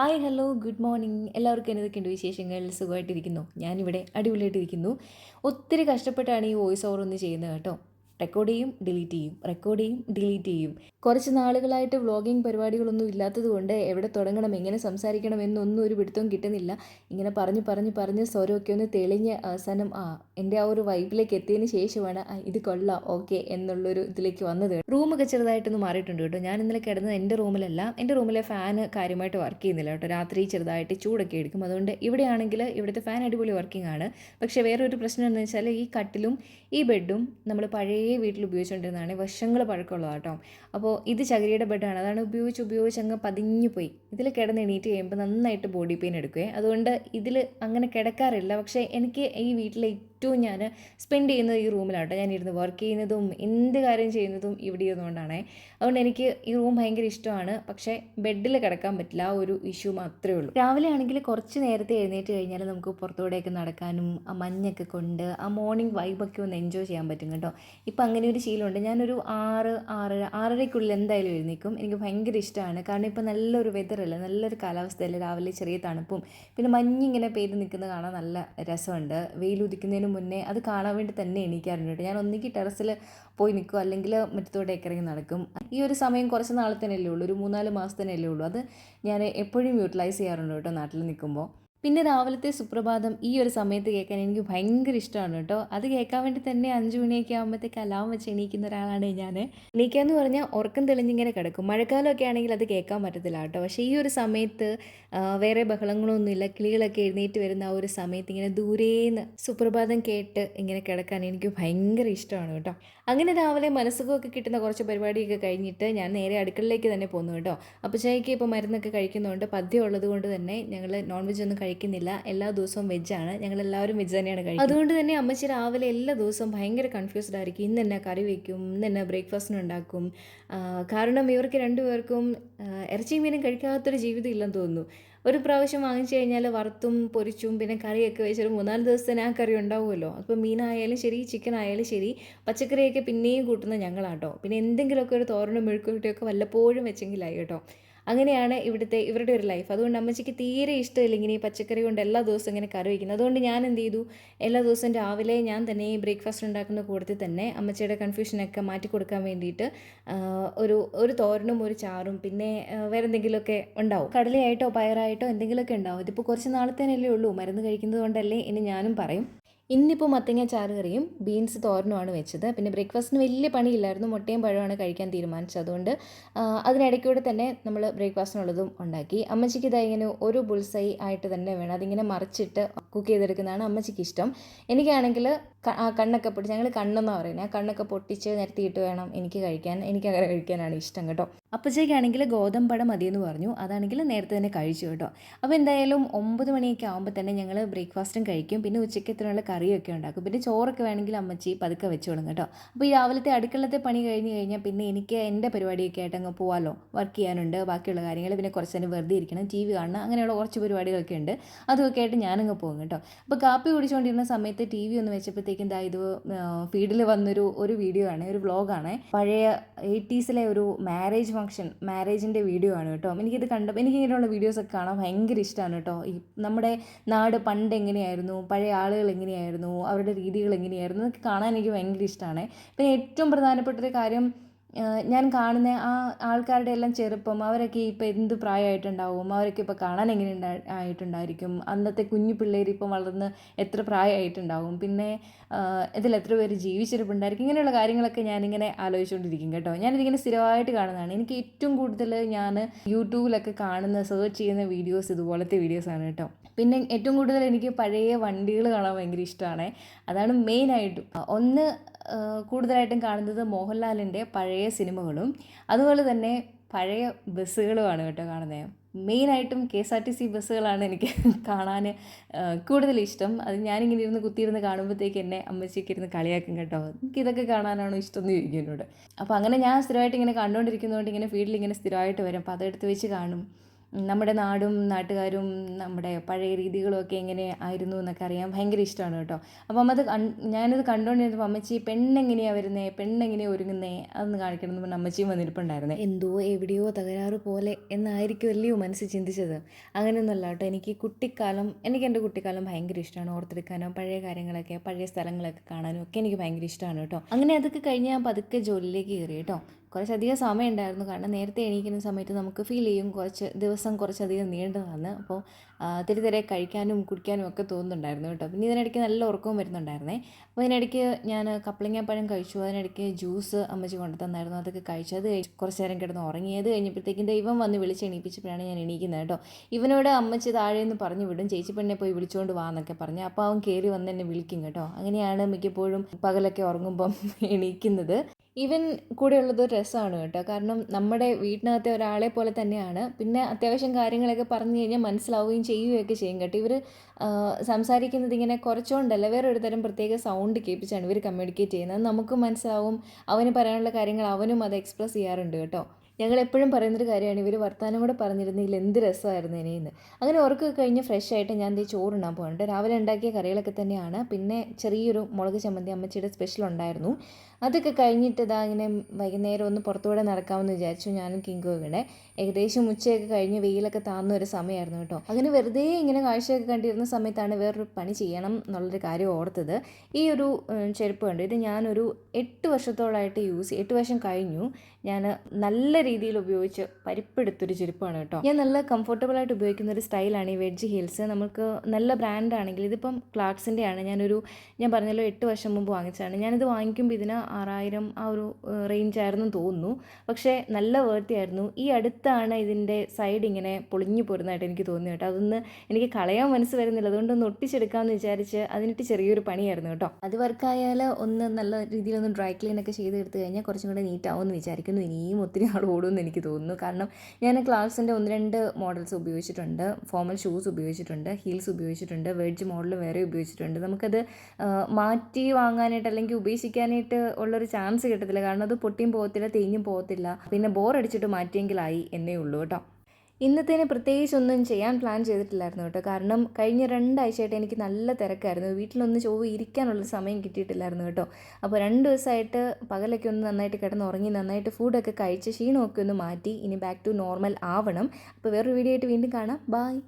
Hi hello good morning എല്ലാവർക്കും എന്തൊക്കെയുണ്ട് വിശേഷങ്ങൾ? സുഖമായിട്ടിരിക്കുന്നു. ഞാനിവിടെ അടിപൊളിയായിട്ടിരിക്കുന്നു. ഒത്തിരി കഷ്ടപ്പെട്ടാണ് ഈ വോയിസ് ഓവർ ഒന്ന് ചെയ്യുന്നത് കേട്ടോ. റെക്കോർഡ് ചെയ്യും ഡിലീറ്റ് ചെയ്യും. റെക്കോർഡ് ചെയ്യും ഡിലീറ്റ് ചെയ്യും. കുറച്ച് നാളുകളായിട്ട് വ്ളോഗിങ് പരിപാടികളൊന്നും ഇല്ലാത്തത് കൊണ്ട് എവിടെ തുടങ്ങണം എങ്ങനെ സംസാരിക്കണം എന്നൊന്നും ഒരു പിടുത്തവും കിട്ടുന്നില്ല. ഇങ്ങനെ പറഞ്ഞ് പറഞ്ഞ് പറഞ്ഞ് സ്വരമൊക്കെ ഒന്ന് തെളിഞ്ഞ് അവസാനം ആ എന്റെ ആ ഒരു വൈബിലേക്ക് എത്തിയതിന് ശേഷമാണ് ഇത് കൊള്ളാം ഓക്കെ എന്നുള്ളൊരു ഇതിലേക്ക് വന്നത്. റൂമൊക്കെ ചെറുതായിട്ടൊന്ന് മാറിയിട്ടുണ്ട് കേട്ടോ. ഞാൻ ഇന്നലെ കിടന്നത് എന്റെ റൂമിലല്ല എന്റെ റൂമിലെ ഫാന് കാര്യമായിട്ട് വർക്ക് ചെയ്യുന്നില്ല കേട്ടോ. രാത്രി ചെറുതായിട്ട് ചൂടൊക്കെ എടുക്കും. അതുകൊണ്ട് ഇവിടെയാണെങ്കിൽ ഇവിടുത്തെ ഫാൻ അടിപൊളി വർക്കിംഗ് ആണ്. പക്ഷേ വേറൊരു പ്രശ്നം എന്ന് വെച്ചാൽ ഈ കട്ടിലും ഈ ബെഡും നമ്മൾ പഴയ വീട്ടിൽ ഉപയോഗിച്ചുകൊണ്ടിരുന്നതാണ്. വർഷങ്ങൾ പഴക്കമുള്ളതാണ് കേട്ടോ. അപ്പോൾ ഇത് ചകിരിയുടെ ബെഡാണ് അതാണ് ഉപയോഗിച്ച് ഉപയോഗിച്ച് അങ്ങ് പതിഞ്ഞു പോയി. ഇതിൽ കിടന്ന് എണീറ്റ് കഴിയുമ്പോൾ നന്നായിട്ട് ബോഡി പെയിൻ എടുക്കുകയെ. അതുകൊണ്ട് ഇതിൽ അങ്ങനെ കിടക്കാറില്ല. പക്ഷേ എനിക്ക് ഈ വീട്ടിലെ ഏറ്റവും ഞാൻ സ്പെൻഡ് ചെയ്യുന്നത് ഈ റൂമിലാണ് ഞാൻ ഇരുന്ന് വർക്ക് ചെയ്യുന്നതും എന്ത് കാര്യം ചെയ്യുന്നതും ഇവിടെ ഇരുന്നുകൊണ്ടാണ്. അതുകൊണ്ട് എനിക്ക് ഈ റൂം ഭയങ്കര ഇഷ്ടമാണ്. പക്ഷേ ബെഡിൽ കിടക്കാൻ പറ്റില്ല. ആ ഒരു ഇഷ്യൂ മാത്രമേ ഉള്ളൂ. രാവിലെ ആണെങ്കിൽ കുറച്ച് നേരത്തെ എഴുന്നേറ്റ് കഴിഞ്ഞാൽ നമുക്ക് പുറത്തൂടെയൊക്കെ നടക്കാനും ആ മഞ്ഞൊക്കെ കൊണ്ട് ആ മോർണിംഗ് വൈബൊക്കെ ഒന്ന് എൻജോയ് ചെയ്യാൻ പറ്റും കേട്ടോ. ഇപ്പം അങ്ങനെ ഒരു ശീലമുണ്ട്. ഞാനൊരു ആറ് ആറര ആറരയ്ക്കുള്ളിൽ എന്തായാലും എഴുന്നേക്കും. എനിക്ക് ഭയങ്കര ഇഷ്ടമാണ്. കാരണം ഇപ്പം നല്ലൊരു വെതറല്ലേ നല്ലൊരു കാലാവസ്ഥയല്ലേ രാവിലെ ചെറിയ തണുപ്പും. പിന്നെ മഞ്ഞിങ്ങനെ പെയ്ത് നിൽക്കുന്നത് കാണാൻ നല്ല രസമുണ്ട്. വെയിലുദിക്കുന്നതിന് മുന്നേ അത് കാണാൻ വേണ്ടി തന്നെ എണീക്കാറുണ്ട് കേട്ടോ. ഞാൻ ഒന്നിക്ക് ടെറസിൽ പോയി നിൽക്കും അല്ലെങ്കിൽ മുറ്റത്തോട്ടേക്ക് ഇറങ്ങി നടക്കും. ഈ ഒരു സമയം കുറച്ച് നാളത്തേനല്ലേ ഉള്ളൂ ഒരു മൂന്നാൽ മാസത്തേനല്ലേ ഉള്ളൂ. അത് ഞാൻ എപ്പോഴും യൂട്ടിലൈസ് ചെയ്യാറുണ്ട് കേട്ടോ നാട്ടിൽ നിൽക്കുമ്പോൾ. പിന്നെ രാവിലത്തെ സുപ്രഭാതം ഈ ഒരു സമയത്ത് കേൾക്കാൻ എനിക്ക് ഭയങ്കര ഇഷ്ടമാണ് കേട്ടോ. അത് കേൾക്കാൻ വേണ്ടി തന്നെ അഞ്ച് മണിയൊക്കെ ആകുമ്പോഴത്തേക്ക് അലാം വെച്ച് എണീക്കുന്ന ഒരാളാണ് ഞാൻ എണീക്കാന്ന് പറഞ്ഞാൽ ഉറക്കം തെളിഞ്ഞിങ്ങനെ കിടക്കും. മഴക്കാലമൊക്കെ ആണെങ്കിൽ അത് കേൾക്കാൻ പറ്റത്തില്ല കേട്ടോ. പക്ഷേ ഈ ഒരു സമയത്ത് വേറെ ബഹളങ്ങളൊന്നുമില്ല കിളികളൊക്കെ എഴുന്നേറ്റ് വരുന്ന ആ ഒരു സമയത്ത് ഇങ്ങനെ ദൂരേന്ന് സുപ്രഭാതം കേട്ട് ഇങ്ങനെ കിടക്കാൻ എനിക്ക് ഭയങ്കര ഇഷ്ടമാണ് കേട്ടോ. അങ്ങനെ രാവിലെ മനസ്സുഖമൊക്കെ കിട്ടുന്ന കുറച്ച് പരിപാടിയൊക്കെ കഴിഞ്ഞിട്ട് ഞാൻ നേരെ അടുക്കളയിലേക്ക് തന്നെ പോന്നു കേട്ടോ. അപ്പോൾ ചായക്ക് ഇപ്പോൾ മരുന്നൊക്കെ കഴിക്കുന്നതുകൊണ്ട് പദ്യം ഉള്ളത് കൊണ്ട് തന്നെ ഞങ്ങൾ നോൺ വെജ് ഒന്നും കഴിക്കുന്നില്ല. എല്ലാ ദിവസവും വെജാണ് ഞങ്ങൾ എല്ലാവരും വെജ് തന്നെയാണ് കഴിക്കുന്നത്. അതുകൊണ്ട് തന്നെ അമ്മച്ചി രാവിലെ എല്ലാ ദിവസവും ഭയങ്കര കൺഫ്യൂസ്ഡ് ആയിരിക്കും. ഇന്ന് തന്നെ കറി വയ്ക്കും ഇന്ന് തന്നെ ബ്രേക്ക്ഫാസ്റ്റിന് ഉണ്ടാക്കും? കാരണം ഇവർക്ക് രണ്ടുപേർക്കും ഇറച്ചിയും മീനും കഴിക്കാത്തൊരു ജീവിതം ഇല്ലെന്ന് തോന്നുന്നു. ഒരു പ്രാവശ്യം വാങ്ങിച്ചു കഴിഞ്ഞാൽ വറുത്തും പൊരിച്ചും പിന്നെ കറിയൊക്കെ വെച്ചൊരു മൂന്നാൽ ദിവസത്തിന് ആ കറി ഉണ്ടാവുമല്ലോ. അപ്പോൾ മീനായാലും ശരി ചിക്കൻ ആയാലും ശരി പച്ചക്കറിയൊക്കെ പിന്നെയും കൂട്ടുന്ന ഞങ്ങളാട്ടോ. പിന്നെ എന്തെങ്കിലുമൊക്കെ ഒരു തോരനും മെഴുക്കുവരട്ടിയൊക്കെ വല്ലപ്പോഴും വെച്ചെങ്കിലായി കേട്ടോ. അങ്ങനെയാണ് ഇവിടുത്തെ ഇവരുടെ ഒരു ലൈഫ് അതുകൊണ്ട് അമ്മച്ചിക്ക് തീരെ ഇഷ്ടമില്ല ഇങ്ങനെ ഈ പച്ചക്കറി കൊണ്ട് എല്ലാ ദിവസവും ഇങ്ങനെ കറി വയ്ക്കുന്നത്. അതുകൊണ്ട് ഞാൻ എന്ത് ചെയ്തു? എല്ലാ ദിവസവും രാവിലെ ഞാൻ തന്നെ ഈ ബ്രേക്ക്ഫാസ്റ്റ് ഉണ്ടാക്കുന്ന കൂട്ടത്തിൽ തന്നെ അമ്മച്ചിയുടെ കൺഫ്യൂഷനൊക്കെ മാറ്റി കൊടുക്കാൻ വേണ്ടിയിട്ട് ഒരു ഒരു തോരനും ഒരു ചാറും പിന്നെ വേറെ എന്തെങ്കിലുമൊക്കെ ഉണ്ടാവും. കടലയായിട്ടോ പയറായിട്ടോ എന്തെങ്കിലുമൊക്കെ ഉണ്ടാവും. ഇതിപ്പോൾ കുറച്ച് നാളത്തേനല്ലേ ഉള്ളൂ. മരുന്ന് കഴിക്കുന്നത് കൊണ്ടല്ലേ ഇനി ഞാനും പറയും. ഇന്നിപ്പോൾ മത്തങ്ങ ചാറ് കറിയും ബീൻസ് തോരനുമാണ് വെച്ചത്. പിന്നെ ബ്രേക്ക്ഫാസ്റ്റിന് വലിയ പണിയില്ലായിരുന്നു. മുട്ടയും പഴമാണ് കഴിക്കാൻ തീരുമാനിച്ചത്. അതുകൊണ്ട് അതിനിടയ്ക്കൂടെ തന്നെ നമ്മൾ ബ്രേക്ക്ഫാസ്റ്റിനുള്ളതും ഉണ്ടാക്കി. അമ്മച്ചിക്ക് ഇതാ ഇങ്ങനെ ഒരു ബുൾസൈ ആയിട്ട് തന്നെ വേണം. അതിങ്ങനെ മറിച്ചിട്ട് കുക്ക് ചെയ്തെടുക്കുന്നതാണ് അമ്മച്ചിക്ക് ഇഷ്ടം. എനിക്കാണെങ്കിൽ ആ കണ്ണൊക്കെ പൊട്ടിച്ച് ഞങ്ങൾ കണ്ണെന്നാണ് പറയുന്നത് ആ കണ്ണൊക്കെ പൊട്ടിച്ച് നിരത്തിയിട്ട് വേണം എനിക്ക് കഴിക്കാൻ. എനിക്കങ്ങനെ കഴിക്കാനാണ് ഇഷ്ടം കേട്ടോ. അപ്പച്ചേക്കാണെങ്കിൽ ഗോതമ്പട മതിയെന്ന് പറഞ്ഞു. അതാണെങ്കിൽ നേരത്തെ തന്നെ കഴിച്ചു കേട്ടോ. അപ്പോൾ എന്തായാലും ഒമ്പത് മണിയൊക്കെ ആകുമ്പോൾ തന്നെ ഞങ്ങൾ ബ്രേക്ക്ഫാസ്റ്റും കഴിക്കും. പിന്നെ ഉച്ചയ്ക്ക് ഉച്ചക്കത്തിനുള്ള കറിയൊക്കെ ഉണ്ടാക്കും. പിന്നെ ചോറൊക്കെ വേണമെങ്കിൽ അമ്മച്ചി പതുക്കെ വെച്ചോളും കേട്ടോ. അപ്പോൾ ഈ രാവിലത്തെ അടുക്കളത്തെ പണി കഴിഞ്ഞ് കഴിഞ്ഞാൽ പിന്നെ എനിക്ക് എന്റെ പരിപാടിയൊക്കെ ആയിട്ട് അങ്ങ് പോകാമല്ലോ വർക്ക് ചെയ്യാനുണ്ട്. ബാക്കിയുള്ള കാര്യങ്ങൾ പിന്നെ കുറച്ച് നേരം വെറുതെ ഇരിക്കണം. ടി വി കാണണം. അങ്ങനെയുള്ള കുറച്ച് പരിപാടികളൊക്കെ ഉണ്ട്. അതൊക്കെ ആയിട്ട് ഞാനങ്ങ് പോകും കേട്ടോ. അപ്പോൾ കാപ്പി കുടിച്ചുകൊണ്ടിരുന്ന സമയത്ത് ടി വി ഒന്ന് വെച്ചപ്പോഴത്തേക്കും എന്താ ഇത് ഫീഡിൽ വന്നൊരു ഒരു വീഡിയോ ആണ്. ഒരു വ്ളോഗാണ് പഴയ എയ്റ്റീസിലെ ഒരു മാരേജ് ഫംഗ്ഷൻ മാരേജിന്റെ വീഡിയോ ആണ് കേട്ടോ. എനിക്കിത് കണ്ടപ്പോൾ എനിക്ക് ഇങ്ങനെയുള്ള വീഡിയോസൊക്കെ കാണാൻ ഭയങ്കര ഇഷ്ടമാണ് കേട്ടോ. ഈ നമ്മുടെ നാട് പണ്ട് എങ്ങനെയായിരുന്നു പഴയ ആളുകൾ എങ്ങനെയായിരുന്നു അവരുടെ രീതികൾ എങ്ങനെയായിരുന്നു എന്നൊക്കെ കാണാൻ എനിക്ക് ഭയങ്കര ഇഷ്ടമാണ് പിന്നെ ഏറ്റവും പ്രധാനപ്പെട്ടൊരു കാര്യം ഞാൻ കാണുന്ന ആ ആൾക്കാരുടെ എല്ലാം ചെറുപ്പം അവരൊക്കെ ഇപ്പോൾ എന്ത് പ്രായമായിട്ടുണ്ടാവും? അവരൊക്കെ ഇപ്പോൾ കാണാൻ എങ്ങനെ ആയിട്ടുണ്ടായിരിക്കും? അന്നത്തെ കുഞ്ഞു പിള്ളേർ ഇപ്പം വളർന്ന് എത്ര പ്രായമായിട്ടുണ്ടാവും? പിന്നെ ഇതിൽ എത്ര പേര് ജീവിച്ചിരിപ്പുണ്ടായിരിക്കും? ഇങ്ങനെയുള്ള കാര്യങ്ങളൊക്കെ ഞാനിങ്ങനെ ആലോചിച്ചുകൊണ്ടിരിക്കും കേട്ടോ. ഞാനിതിങ്ങനെ സ്ഥിരമായിട്ട് കാണുന്നതാണ്. എനിക്ക് ഏറ്റവും കൂടുതൽ ഞാൻ യൂട്യൂബിലൊക്കെ കാണുന്ന സെർച്ച് ചെയ്യുന്ന വീഡിയോസ് ഇതുപോലത്തെ വീഡിയോസാണ് കേട്ടോ. പിന്നെ ഏറ്റവും കൂടുതൽ എനിക്ക് പഴയ വണ്ടികൾ കാണാൻ ഭയങ്കര ഇഷ്ടമാണ്. അതാണ് മെയിനായിട്ടും ഒന്ന് കൂടുതലായിട്ടും കാണുന്നത് മോഹൻലാലിന്റെ പഴയ സിനിമകളും അതുപോലെ തന്നെ പഴയ ബസ്സുകളുമാണ് കേട്ടോ കാണുന്നത് മെയിനായിട്ടും K S R T C ബസ്സുകളാണ് എനിക്ക് കാണാൻ കൂടുതൽ ഇഷ്ടം. അത് ഞാനിങ്ങനെ ഇരുന്ന് കുത്തിയിരുന്ന് കാണുമ്പോഴത്തേക്ക് എന്നെ അമ്മച്ചിക്ക് ഇരുന്ന് കളിയാക്കും കേട്ടോ. എനിക്ക് ഇതൊക്കെ കാണാനാണോ ഇഷ്ടം? എന്ന് ചോദിക്കും അപ്പോൾ അങ്ങനെ ഞാൻ സ്ഥിരമായിട്ട് ഇങ്ങനെ കണ്ടുകൊണ്ടിരിക്കുന്നതുകൊണ്ട് ഇങ്ങനെ ഫീൽഡിൽ ഇങ്ങനെ സ്ഥിരമായിട്ട് വരും. അപ്പോൾ അതെടുത്ത് വെച്ച് കാണും. നമ്മുടെ നാടും നാട്ടുകാരും നമ്മുടെ പഴയ രീതികളും ഒക്കെ എങ്ങനെ ആയിരുന്നു എന്നൊക്കെ അറിയാൻ ഭയങ്കര ഇഷ്ടമാണ് കേട്ടോ. അപ്പം അത് ഞാനത് കണ്ടുകൊണ്ടിരുന്നപ്പോൾ അമ്മച്ചി പെണ്ണെങ്ങനെയാണ് വരുന്നത് പെണ്ണെങ്ങനെയാണ് ഒരുങ്ങുന്നേ? അതൊന്ന് കാണിക്കണം എന്ന് പറഞ്ഞ് അമ്മച്ചിയും വന്നിരിപ്പുണ്ടായിരുന്നേ എന്തോ എവിടെയോ തകരാറ് പോലെ എന്നായിരിക്കും അല്ലയോ മനസ്സിൽ ചിന്തിച്ചത്. അങ്ങനെയൊന്നുമല്ല കേട്ടോ. എനിക്ക് കുട്ടിക്കാലം എനിക്ക് എന്റെ കുട്ടിക്കാലം ഭയങ്കര ഇഷ്ടമാണ്. ഓർത്തെടുക്കാനും പഴയ കാര്യങ്ങളൊക്കെ പഴയ സ്ഥലങ്ങളൊക്കെ കാണാനും ഒക്കെ എനിക്ക് ഭയങ്കര ഇഷ്ടമാണ് കേട്ടോ. അങ്ങനെ അതൊക്കെ കഴിഞ്ഞ് ഞാൻ പതുക്കെ ജോലിയിലേക്ക് കയറി കേട്ടോ. കുറച്ചധികം സമയം ഉണ്ടായിരുന്നു കാരണം നേരത്തെ എണീക്കുന്ന സമയത്ത് നമുക്ക് ഫീൽ ചെയ്യും കുറച്ച് ദിവസം കുറച്ചധികം നീണ്ടതാണ് അപ്പോൾ തിരി തിരെ കഴിക്കാനും കുടിക്കാനും ഒക്കെ തോന്നുന്നുണ്ടായിരുന്നു കേട്ടോ. പിന്നെ ഇതിനിടയ്ക്ക് നല്ല ഉറക്കവും വരുന്നുണ്ടായിരുന്നേ. അപ്പോൾ ഇതിനിടയ്ക്ക് ഞാൻ കപ്പളങ്ങാപ്പഴം കഴിച്ചു. അതിനിടയ്ക്ക് ജ്യൂസ് അമ്മച്ചി കൊണ്ടു തന്നായിരുന്നു. അതൊക്കെ കഴിച്ചു. അത് കഴിച്ച് കുറച്ച് നേരം കിടന്ന് ഉറങ്ങിയത് കഴിഞ്ഞപ്പോഴത്തേക്കും ദൈവം വന്ന് വിളിച്ച് എണീപ്പിച്ചപ്പോഴാണ് ഞാൻ എണീക്കുന്നത് കേട്ടോ. ഇവനോട് അമ്മച്ചി താഴെ നിന്ന് പറഞ്ഞു വിടും. ചേച്ചി പെണ്ണെ പോയി വിളിച്ചുകൊണ്ട് വാ എന്നൊക്കെ പറഞ്ഞു. അപ്പോൾ അവൻ കയറി വന്ന് എന്നെ വിളിക്കും കേട്ടോ. അങ്ങനെയാണ് മിക്കപ്പോഴും പകലൊക്കെ ഉറങ്ങുമ്പം എണീക്കുന്നത്. ഇവൻ കൂടെ ഉള്ളത് ഒരു രസമാണ് കേട്ടോ. കാരണം നമ്മുടെ വീട്ടിനകത്തെ ഒരാളെ പോലെ തന്നെയാണ്. പിന്നെ അത്യാവശ്യം കാര്യങ്ങളൊക്കെ പറഞ്ഞു കഴിഞ്ഞാൽ മനസ്സിലാവുകയും ചെയ്യുകയൊക്കെ ചെയ്യും കേട്ടോ. ഇവർ സംസാരിക്കുന്നത് ഇങ്ങനെ കുറച്ചുകൊണ്ടല്ല വേറെ ഒരു തരം പ്രത്യേക സൗണ്ട് കേൾപ്പിച്ചാണ് ഇവർ കമ്മ്യൂണിക്കേറ്റ് ചെയ്യുന്നത്. നമുക്കും മനസ്സിലാവും. അവന് പറയാനുള്ള കാര്യങ്ങൾ അവനും അത് എക്സ്പ്രസ് ചെയ്യാറുണ്ട് കേട്ടോ. ഞങ്ങൾ എപ്പോഴും പറയുന്നൊരു കാര്യമാണ് ഇവർ വർത്തമാനം കൂടെ പറഞ്ഞിരുന്നെങ്കിൽ എന്ത് രസമായിരുന്നു ഇനിയെന്ന്. അങ്ങനെ ഉറക്കൊക്കെ കഴിഞ്ഞ് ഫ്രഷ് ആയിട്ട് ഞാൻ ദേ ചോറുണ്ണാൻ പോകുന്നുണ്ട് രാവിലെ ഉണ്ടാക്കിയ കറികളൊക്കെ തന്നെയാണ്. പിന്നെ ചെറിയൊരു മുളക് ചമ്മന്തി അമ്മച്ചിയുടെ സ്പെഷ്യൽ ഉണ്ടായിരുന്നു. അതൊക്കെ കഴിഞ്ഞിട്ട് ഇതാ ഇങ്ങനെ വൈകുന്നേരം ഒന്ന് പുറത്തുകൂടെ നടക്കാമെന്ന് വിചാരിച്ചു ഞാനും കിങ്കോ ഇവിടെ ഏകദേശം ഉച്ചയൊക്കെ കഴിഞ്ഞ് വെയിലൊക്കെ താന്ന ഒരു സമയമായിരുന്നു കേട്ടോ. അങ്ങനെ വെറുതെ ഇങ്ങനെ കാഴ്ചയൊക്കെ കണ്ടിരുന്ന സമയത്താണ് വേറൊരു പണി ചെയ്യണം എന്നുള്ളൊരു കാര്യം ഓർത്തത്. ഈ ഒരു ചെരുപ്പ് കണ്ടു. ഇത് ഞാനൊരു എട്ട് വർഷത്തോളമായിട്ട് യൂസ് എട്ട് വർഷം കഴിഞ്ഞു. ഞാൻ നല്ല രീതിയിൽ ഉപയോഗിച്ച് പരിപ്പെടുത്തൊരു ചെരുപ്പാണ് കേട്ടോ. ഞാൻ നല്ല കംഫർട്ടബിൾ ആയിട്ട് ഉപയോഗിക്കുന്ന ഒരു സ്റ്റൈലാണ് ഈ വെഡ്ജ് ഹീൽസ് നമുക്ക് നല്ല ബ്രാൻഡ് ആണെങ്കിൽ ഇതിപ്പം ക്ലാർക്സിന്റെ ആണ് ഞാനൊരു ഞാൻ പറഞ്ഞല്ലോ എട്ട് വർഷം മുമ്പ് വാങ്ങിച്ചതാണ്. ഞാനിത് വാങ്ങിക്കുമ്പോൾ ഇതിന് ആറായിരം ആ ഒരു റേഞ്ച് ആയിരുന്നു തോന്നുന്നു. പക്ഷേ നല്ല വേർത്തി ആയിരുന്നു. ഈ അടുത്താണ് ഇതിന്റെ സൈഡ് ഇങ്ങനെ പൊളിഞ്ഞു പോരുന്നതായിട്ട് എനിക്ക് തോന്നി കേട്ടോ. അതൊന്ന് എനിക്ക് കളയാൻ മനസ്സ് വരുന്നില്ല. അതുകൊണ്ടൊന്ന് ഒട്ടിച്ചെടുക്കാമെന്ന് വിചാരിച്ച് അതിനിട്ട് ചെറിയൊരു പണിയായിരുന്നു കേട്ടോ. അത് വർക്കായാൽ ഒന്ന് നല്ല രീതിയിലൊന്ന് ഡ്രൈ ക്ലീൻ ഒക്കെ ചെയ്ത് എടുത്തു കഴിഞ്ഞാൽ കുറച്ചും കൂടെ നീറ്റ് ആവുമെന്ന് വിചാരിക്കുന്നു. ഇനിയും ഒത്തിരി നാൾ ഓടുമെന്ന് എനിക്ക് തോന്നുന്നു. കാരണം ഞാൻ ക്ലാസിന്റെ ഒന്ന് രണ്ട് മോഡൽസ് ഉപയോഗിച്ചിട്ടുണ്ട്. ഫോമൽ ഷൂസ് ഉപയോഗിച്ചിട്ടുണ്ട്. ഹീൽസ് ഉപയോഗിച്ചിട്ടുണ്ട്. വെഡ്ജ് മോഡൽ വേറെ ഉപയോഗിച്ചിട്ടുണ്ട്. നമുക്കത് മാറ്റി വാങ്ങാനായിട്ട് അല്ലെങ്കിൽ ഉപേക്ഷിക്കാനായിട്ട് ഉള്ളൊരു ചാൻസ് കിട്ടത്തില്ല. കാരണം അത് പൊട്ടിയും പോകത്തില്ല തേഞ്ഞും പോകത്തില്ല. പിന്നെ ബോർ അടിച്ചിട്ട് മാറ്റിയെങ്കിലായി എന്നേ ഉള്ളൂ കേട്ടോ. ഇന്നത്തേന് പ്രത്യേകിച്ച് ഒന്നും ചെയ്യാൻ പ്ലാൻ ചെയ്തിട്ടില്ലായിരുന്നു കേട്ടോ. കാരണം കഴിഞ്ഞ രണ്ടാഴ്ചയായിട്ട് എനിക്ക് നല്ല തിരക്കായിരുന്നു. വീട്ടിലൊന്ന് ചൊവ്വ ഇരിക്കാനുള്ള സമയം കിട്ടിയിട്ടില്ലായിരുന്നു കേട്ടോ. അപ്പോൾ രണ്ട് ദിവസമായിട്ട് പകലൊക്കെ ഒന്ന് നന്നായിട്ട് കിടന്ന് ഉറങ്ങി നന്നായിട്ട് ഫുഡൊക്കെ കഴിച്ച് ക്ഷീണമൊക്കെ ഒന്ന് മാറ്റി ഇനി ബാക്ക് ടു നോർമൽ ആവണം. അപ്പോൾ വേറൊരു വീഡിയോ ആയിട്ട് വീണ്ടും കാണാം. ബായ്